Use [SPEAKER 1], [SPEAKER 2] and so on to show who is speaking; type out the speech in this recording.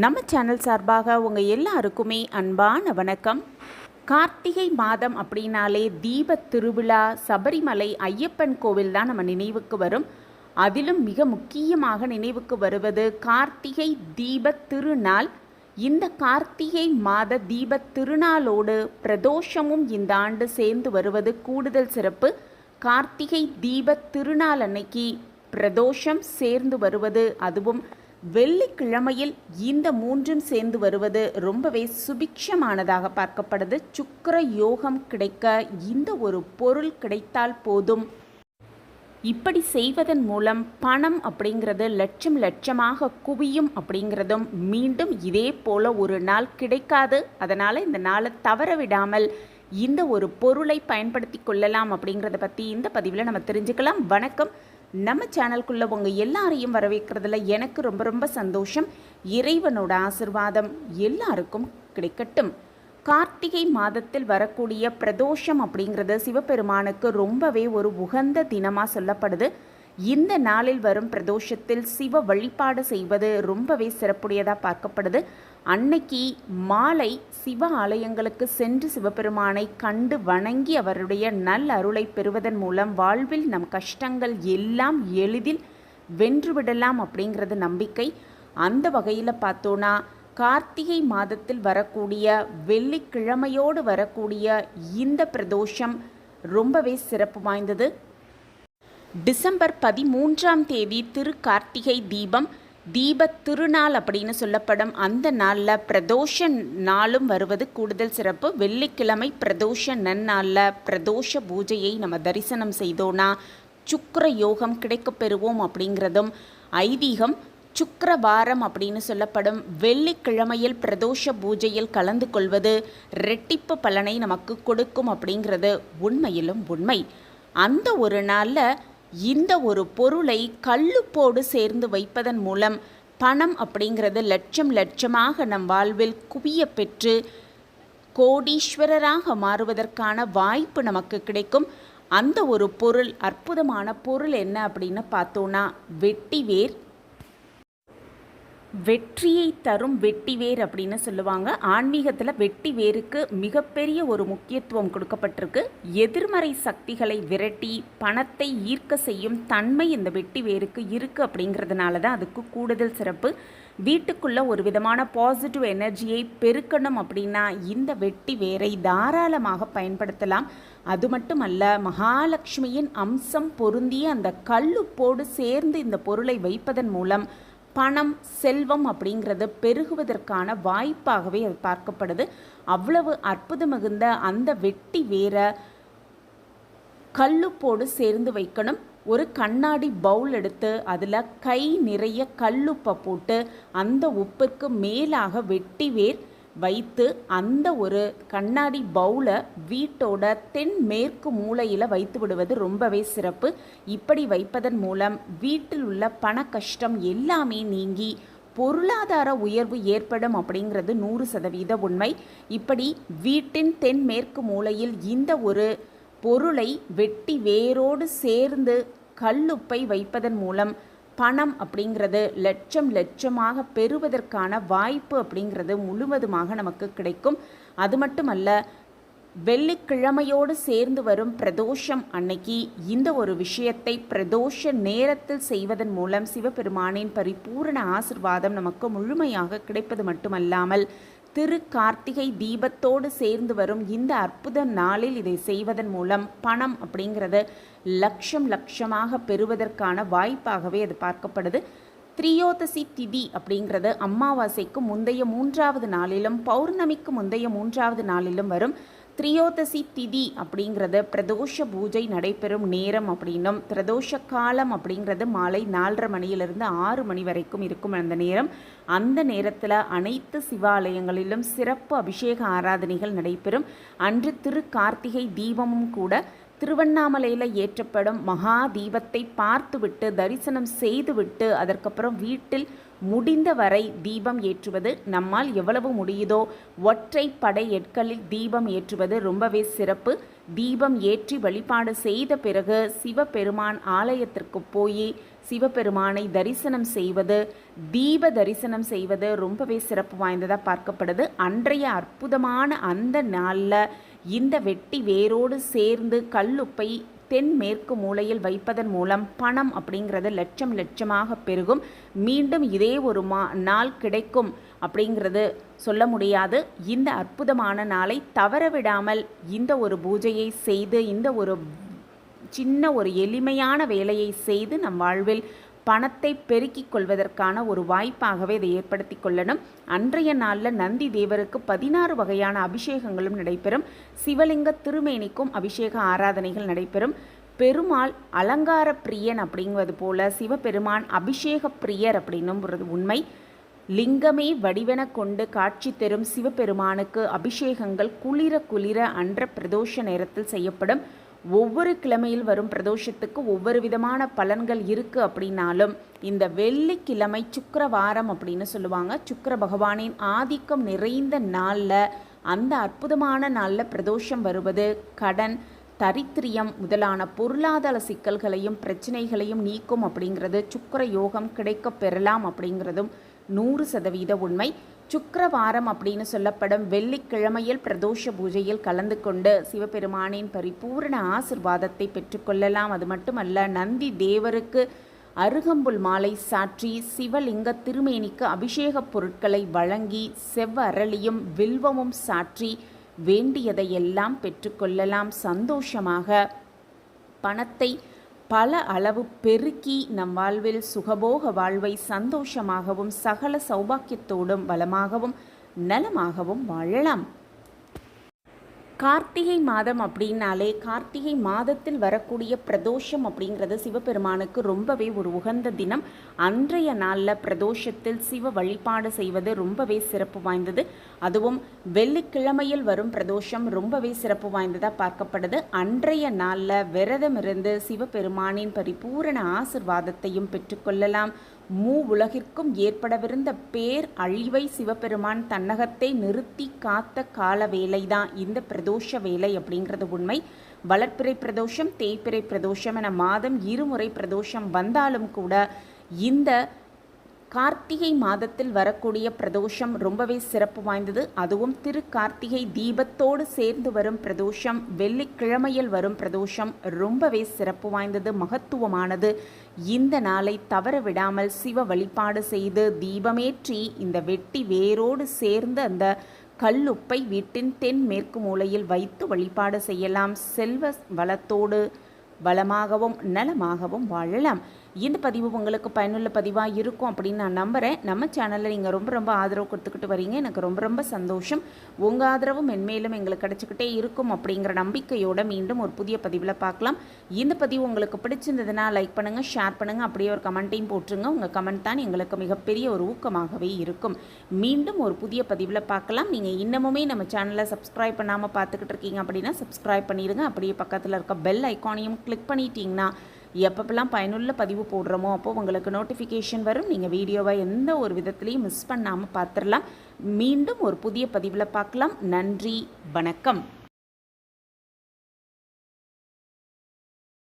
[SPEAKER 1] நம்ம சேனல் சார்பாக உங்கள் எல்லாருக்குமே அன்பான வணக்கம். கார்த்திகை மாதம் அப்படின்னாலே தீப திருவிழா சபரிமலை ஐயப்பன் கோவில் தான் நம்ம நினைவுக்கு வரும். அதிலும் மிக முக்கியமாக நினைவுக்கு வருவது கார்த்திகை தீப திருநாள். இந்த கார்த்திகை மாத தீப திருநாளோடு பிரதோஷமும் இந்த ஆண்டு சேர்ந்து வருவது கூடுதல் சிறப்பு. கார்த்திகை தீப திருநாள் அன்னைக்கு பிரதோஷம் சேர்ந்து வருவது அதுவும் வெள்ளிக்கிழமையில் இந்த மூன்றும் சேர்ந்து வருவது ரொம்பவே சுபிக்ஷமானதாக பார்க்கப்படுது. சுக்கர யோகம் கிடைக்க இந்த ஒரு பொருள் கிடைத்தால் போதும். இப்படி செய்வதன் மூலம் பணம் அப்படிங்கிறது லட்சம் லட்சமாக குவியும் அப்படிங்கிறதும் மீண்டும் இதே போல ஒரு நாள் கிடைக்காது. அதனால் இந்த நாளை தவற விடாமல் இந்த ஒரு பொருளை பயன்படுத்தி கொள்ளலாம் அப்படிங்கிறத பற்றி இந்த பதிவில் நம்ம தெரிஞ்சுக்கலாம். வணக்கம். நம்ம சேனல்குள்ளே உங்கள் எல்லாரையும் வரவேற்கிறதுல எனக்கு ரொம்ப ரொம்ப சந்தோஷம். இறைவனோட ஆசிர்வாதம் எல்லாருக்கும் கிடைக்கட்டும். கார்த்திகை மாதத்தில் வரக்கூடிய பிரதோஷம் அப்படிங்கிறது சிவபெருமானுக்கு ரொம்பவே ஒரு உகந்த தினமாக சொல்லப்படுது. இந்த நாளில் வரும் பிரதோஷத்தில் சிவ வழிபாடு செய்வது ரொம்பவே சிறப்புடையதாக பார்க்கப்படுது. அன்னைக்கு மாலை சிவ ஆலயங்களுக்கு சென்று சிவபெருமானை கண்டு வணங்கி அவருடைய நல் அருளை பெறுவதன் மூலம் வாழ்வில் நம் கஷ்டங்கள் எல்லாம் எளிதில் வென்றுவிடலாம் அப்படிங்கிறது நம்பிக்கை. அந்த வகையில் பார்த்தோன்னா கார்த்திகை மாதத்தில் வரக்கூடிய வெள்ளிக்கிழமையோடு வரக்கூடிய இந்த பிரதோஷம் ரொம்பவே சிறப்பு வாய்ந்தது. டிசம்பர் பதிமூன்றாம் தேதி திரு கார்த்திகை தீபம் தீப திருநாள் அப்படின்னு சொல்லப்படும் அந்த நாளில் பிரதோஷ நாளும் வருவது கூடுதல் சிறப்பு. வெள்ளிக்கிழமை பிரதோஷ நன்னாளில் பிரதோஷ பூஜையை நம்ம தரிசனம் செய்தோன்னா சுக்கர யோகம் கிடைக்கப்பெறுவோம் அப்படிங்கிறதும் ஐதீகம். சுக்கரவாரம் அப்படின்னு சொல்லப்படும் வெள்ளிக்கிழமையில் பிரதோஷ பூஜையில் கலந்து கொள்வது ரெட்டிப்பு பலனை நமக்கு கொடுக்கும் அப்படிங்கிறது உண்மையிலும் உண்மை. அந்த ஒரு நாளில் இந்த ஒரு பொருளை கல்லுப்போடு சேர்ந்து வைப்பதன் மூலம் பணம் அப்படிங்கிறது லட்சம் லட்சமாக நம் வாழ்வில் குவிய பெற்று கோடீஸ்வரராக மாறுவதற்கான வாய்ப்பு நமக்கு கிடைக்கும். அந்த ஒரு பொருள் அற்புதமான பொருள் என்ன அப்படின்னு பார்த்தோன்னா வெட்டிவேர் வெற்றியை தரும் வெட்டி வேர் அப்படின்னு சொல்லுவாங்க. ஆன்மீகத்தில் வெட்டி வேருக்கு மிகப்பெரிய ஒரு முக்கியத்துவம் கொடுக்கப்பட்டிருக்கு. எதிர்மறை சக்திகளை விரட்டி பணத்தை ஈர்க்க செய்யும் தன்மை இந்த வெட்டி வேருக்கு இருக்குது அப்படிங்கிறதுனால தான் அதுக்கு கூடுதல் சிறப்பு. வீட்டுக்குள்ளே ஒரு விதமான பாசிட்டிவ் எனர்ஜியை பெருக்கணும் அப்படின்னா இந்த வெட்டி வேரை தாராளமாக பயன்படுத்தலாம். அது மட்டுமல்ல மகாலட்சுமியின் அம்சம் பொருந்திய அந்த கல்லுப்போடு சேர்ந்து இந்த பொருளை வைப்பதன் மூலம் பணம் செல்வம் அப்படிங்கிறது பெருகுவதற்கான வாய்ப்பாகவே அது பார்க்கப்படுது. அவ்வளவு அற்புதம் மிகுந்த அந்த வெட்டி வேற கல்லுப்போடு சேர்ந்து வைக்கணும். ஒரு கண்ணாடி பவுல் எடுத்து அதில் கை நிறைய கல்லுப்பை போட்டு அந்த உப்புக்கு மேலாக வெட்டி வேர் வைத்து அந்த ஒரு கண்ணாடி பவுலை வீட்டோட தென்மேற்கு மூலையில் வைத்து விடுவது ரொம்பவே சிறப்பு. இப்படி வைப்பதன் மூலம் வீட்டில் உள்ள பண கஷ்டம் எல்லாமே நீங்கி பொருளாதார உயர்வு ஏற்படும் அப்படிங்கிறது நூறு சதவீத உண்மை. இப்படி வீட்டின் தென்மேற்கு மூலையில் இந்த ஒரு பொருளை வெட்டி வேரோடு சேர்ந்து கல்லுப்பை வைப்பதன் மூலம் பணம் அப்படிங்கிறது லட்சம் லட்சமாக பெறுவதற்கான வாய்ப்பு அப்படிங்கிறது முழுவதுமாக நமக்கு கிடைக்கும். அது மட்டுமல்ல வெள்ளிக்கிழமையோடு சேர்ந்து வரும் பிரதோஷம் அன்னைக்கு இந்த ஒரு விஷயத்தை பிரதோஷ நேரத்தில் செய்வதன் மூலம் சிவபெருமானின் பரிபூரண ஆசிர்வாதம் நமக்கு முழுமையாக கிடைப்பது மட்டுமல்லாமல் திரு கார்த்திகை தீபத்தோடு சேர்ந்து வரும் இந்த அற்புத நாளில் இதை செய்வதன் மூலம் பணம் அப்படிங்கிறது லட்சம் லட்சமாக பெறுவதற்கான வாய்ப்பாகவே அது பார்க்கப்படுது. திரியோதசி திதி அப்படிங்கிறது அமாவாசைக்கு முந்தைய மூன்றாவது நாளிலும் பௌர்ணமிக்கு முந்தைய மூன்றாவது நாளிலும் வரும். திரியோதசி திதி அப்படிங்கிறது பிரதோஷ பூஜை நடைபெறும் நேரம் அப்படின்னும் பிரதோஷ காலம் அப்படிங்கிறது மாலை நாலரை மணியிலிருந்து ஆறு மணி வரைக்கும் இருக்கும் அந்த நேரம். அந்த நேரத்தில் அனைத்து சிவாலயங்களிலும் சிறப்பு அபிஷேக ஆராதனைகள் நடைபெறும். அன்று திரு கார்த்திகை தீபமும் கூட திருவண்ணாமலையில் ஏற்றப்படும். மகா தீபத்தை பார்த்துவிட்டு தரிசனம் செய்துவிட்டு அதற்கப்புறம் வீட்டில் முடிந்த வரை தீபம் ஏற்றுவது நம்மால் எவ்வளவு முடியுதோ ஒற்றை படை எட்களில் தீபம் ஏற்றுவது ரொம்பவே சிறப்பு. தீபம் ஏற்றி வழிபாடு செய்த பிறகு சிவபெருமான் ஆலயத்திற்கு போய் சிவபெருமானை தரிசனம் செய்வது தீப தரிசனம் செய்வது ரொம்பவே சிறப்பு வாய்ந்ததாக பார்க்கப்படுது. அன்றைய அற்புதமான அந்த நாளில் இந்த வெட்டி வேரோடு சேர்ந்து கல்லுப்பை தென்மேற்கு மூலையில் வைப்பதன் மூலம் பணம் அப்படிங்கிறது லட்சம் லட்சமாக பெருகும். மீண்டும் இதே ஒரு மா நாள் கிடைக்கும் அப்படிங்கிறது சொல்ல முடியாது. இந்த அற்புதமான நாளை தவற விடாமல் இந்த ஒரு பூஜையை செய்து இந்த ஒரு சின்ன ஒரு எளிமையான வேலையை செய்து நம் வாழ்வில் பணத்தை பெருக்கிக் கொள்வதற்கான ஒரு வாய்ப்பாகவே இதை ஏற்படுத்தி கொள்ளணும். அன்றைய நாளில் நந்தி தேவருக்கு பதினாறு வகையான அபிஷேகங்களும் நடைபெறும். சிவலிங்க திருமேனிக்கும் அபிஷேக ஆராதனைகள் நடைபெறும். பெருமாள் அலங்கார பிரியன் அப்படிங்குவது போல சிவபெருமான் அபிஷேக பிரியர் அப்படின்னும் உண்மை. லிங்கமே வடிவென கொண்டு காட்சி தரும் சிவபெருமானுக்கு அபிஷேகங்கள் குளிர குளிர அன்ற பிரதோஷ நேரத்தில் செய்யப்படும். ஒவ்வொரு கிழமையில் வரும் பிரதோஷத்துக்கு ஒவ்வொரு விதமான பலன்கள் இருக்குது அப்படின்னாலும் இந்த வெள்ளிக்கிழமை சுக்கரவாரம் அப்படின்னு சொல்லுவாங்க. சுக்கர பகவானின் ஆதிக்கம் நிறைந்த நாளில் அந்த அற்புதமான நாளில் பிரதோஷம் வருவது கடன் தரித்திரியம் முதலான பொருளாதார சிக்கல்களையும் பிரச்சனைகளையும் நீக்கும் அப்படிங்கிறது. சுக்கர யோகம் கிடைக்க பெறலாம் அப்படிங்கிறதும் நூறு சதவீத உண்மை. சுக்கரவாரம் அப்படின்னு சொல்லப்படும் வெள்ளிக்கிழமையில் பிரதோஷ பூஜையில் கலந்து கொண்டு சிவபெருமானின் பரிபூர்ண ஆசிர்வாதத்தை பெற்றுக்கொள்ளலாம் அது மட்டுமல்ல நந்தி தேவருக்கு அருகம்புல் மாலை சாற்றி சிவலிங்க திருமேனிக்கு அபிஷேகப் பொருட்களை வழங்கி செவ்வரளியும் வில்வமும் சாற்றி வேண்டியதையெல்லாம் பெற்றுக்கொள்ளலாம் சந்தோஷமாக பணத்தை பல அளவு பெருக்கி நம் வாழ்வில் சுகபோக வாழ்வை சந்தோஷமாகவும் சகல சௌபாக்கியத்தோடும் வளமாகவும் நலமாகவும் வாழலாம். கார்த்திகை மாதம் அப்படின்னாலே கார்த்திகை மாதத்தில் வரக்கூடிய பிரதோஷம் அப்படிங்கிறது சிவபெருமானுக்கு ரொம்பவே ஒரு உகந்த தினம். அன்றைய நாளில் பிரதோஷத்தில் சிவ வழிபாடு செய்வது ரொம்பவே சிறப்பு வாய்ந்தது. அதுவும் வெள்ளிக்கிழமையில் வரும் பிரதோஷம் ரொம்பவே சிறப்பு வாய்ந்ததாக பார்க்கப்படுது. அன்றைய நாளில் விரதமிருந்து சிவபெருமானின் பரிபூரண ஆசிர்வாதத்தையும் பெற்றுக்கொள்ளலாம் மூ உலகிற்கும் ஏற்படவிருந்த பேர் அழிவை சிவபெருமான் தன்னகத்தை நிறுத்தி காத்த கால வேலைதான் இந்த பிரதோஷ வேலை அப்படிங்கிறது உண்மை. வளர்ப்பிறை பிரதோஷம் தேய்ப்பிறை பிரதோஷம் என மாதம் இருமுறை பிரதோஷம் வந்தாலும் கூட இந்த கார்த்திகை மாதத்தில் வரக்கூடிய பிரதோஷம் ரொம்பவே சிறப்பு வாய்ந்தது. அதுவும் திரு கார்த்திகை தீபத்தோடு சேர்ந்து வரும் பிரதோஷம் வெள்ளிக்கிழமையில் வரும் பிரதோஷம் ரொம்பவே சிறப்பு வாய்ந்தது மகத்துவமானது. இந்த நாளை தவற விடாமல் சிவ வழிபாடு செய்து தீபமேற்றி இந்த வெட்டி வேரோடு சேர்ந்து அந்த கல்லுப்பை வீட்டின் தென் மேற்கு மூலையில் வைத்து வழிபாடு செய்யலாம். செல்வ வளத்தோடு வளமாகவும் நலமாகவும் வாழலாம். இந்த பதிவு உங்களுக்கு பயனுள்ள பதிவாக இருக்கும் அப்படின்னு நான் நம்புகிறேன் நம்ம சேனலில் நீங்கள் ரொம்ப ரொம்ப ஆதரவு கொடுத்துக்கிட்டு வரீங்க. எனக்கு ரொம்ப ரொம்ப சந்தோஷம். உங்கள் ஆதரவும் மென்மேலும் எங்களுக்கு கிடச்சிக்கிட்டே இருக்கும் அப்படிங்கிற நம்பிக்கையோடு மீண்டும் ஒரு புதிய பதிவில் பார்க்கலாம். இந்த பதிவு உங்களுக்கு பிடிச்சிருந்ததுன்னா லைக் பண்ணுங்கள் ஷேர் பண்ணுங்கள் அப்படியே ஒரு கமெண்ட்டையும் போட்டுருங்க. உங்கள் கமெண்ட் தான் எங்களுக்கு மிகப்பெரிய ஒரு ஊக்கமாகவே இருக்கும். மீண்டும் ஒரு புதிய பதிவில் பார்க்கலாம். நீங்கள் இன்னமுமே நம்ம சேனலை சப்ஸ்கிரைப் பண்ணாமல் பார்த்துக்கிட்டு இருக்கீங்க அப்படின்னா சப்ஸ்கிரைப் பண்ணிடுங்க. அப்படியே பக்கத்தில் இருக்க பெல் ஐக்கானையும் கிளிக் பண்ணிட்டீங்கன்னா எப்பப்பெல்லாம் பயனுள்ள பதிவு போடுறோமோ அப்போது உங்களுக்கு நோட்டிஃபிகேஷன் வரும். நீங்கள் வீடியோவை எந்த ஒரு விதத்துலேயும் மிஸ் பண்ணாமல் பார்த்துடலாம். மீண்டும் ஒரு புதிய பதிவில் பார்க்கலாம். நன்றி வணக்கம்.